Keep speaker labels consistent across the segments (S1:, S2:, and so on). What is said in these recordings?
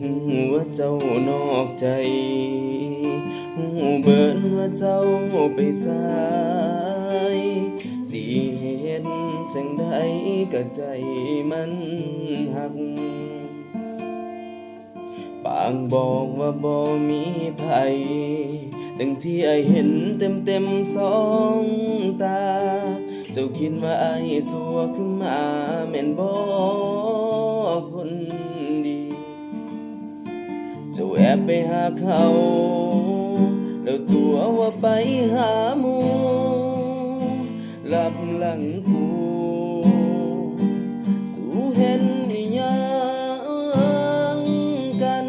S1: หูว่าเจ้านอกใจหูเบินว่าเจ้าไปสายสิเห็นจังใดก็ใจมันหักปางบอกว่าบ่มีไผตั้งที่ไอเห็นเต็มเต็มสองตา เจ้าคิดว่าไอสัวขึ้นมาแม่นบ่คน อบไปหาเขา แล้วตัวว่าไปหาหมูรับหลังกูสู่เห็นอีหยังกัน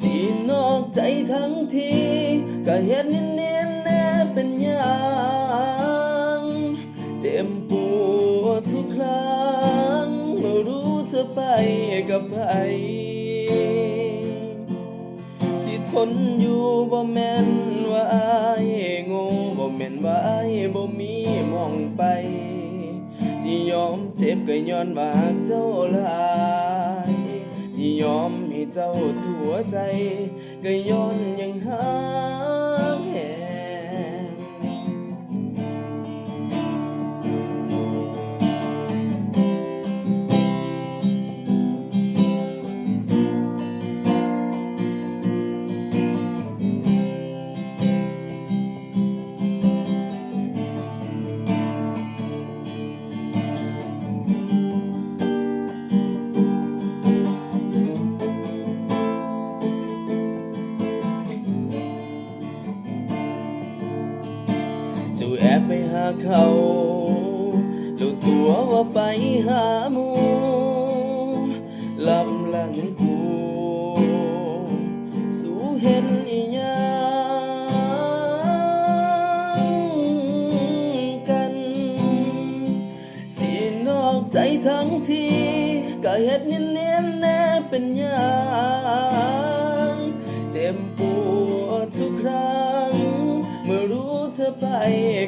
S1: สีนอกใจทั้งทีก็เห็นเนียนๆแน่เป็นยังเจ็บปว ไปกับใครที่ทนอยู่บ่แม่นว่าอายโง่บ่แม่นว่าอายบ่มีมองไป ที่ยอมเจ็บก็ย้อนว่าหักเจ้าหลายที่ยอมให้เจ้าทั่วใจก็ย้อนยังหา เขาแล้วตัวว่าไปหาหมูลำหลังกูสู่เห็นอีหยังกันสีนอกใจทั้งทีก็เฮ็ดเนียนๆแน่เป็นหยังเจ็บ อไป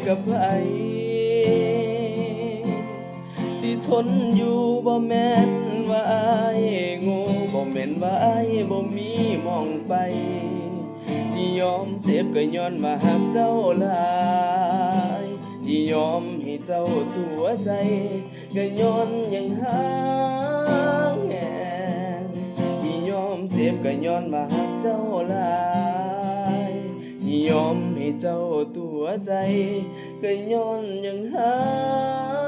S1: กับใครที่ทนอยู่บ่แม่นว่าอายโง่บ่แม่นว่าอายบ่มีมองไปที่ยอมเจ็บก็ย้อนมาหักเจ้าหลายที่ยอมให้เจ้าตัวใจก็ย้อนยังหางแหงที่ยอมเจ็บก็ย้อนมาหักเจ้าหลาย ที่ยอมให้เจ้าตัวใจก็ย้อนยังหา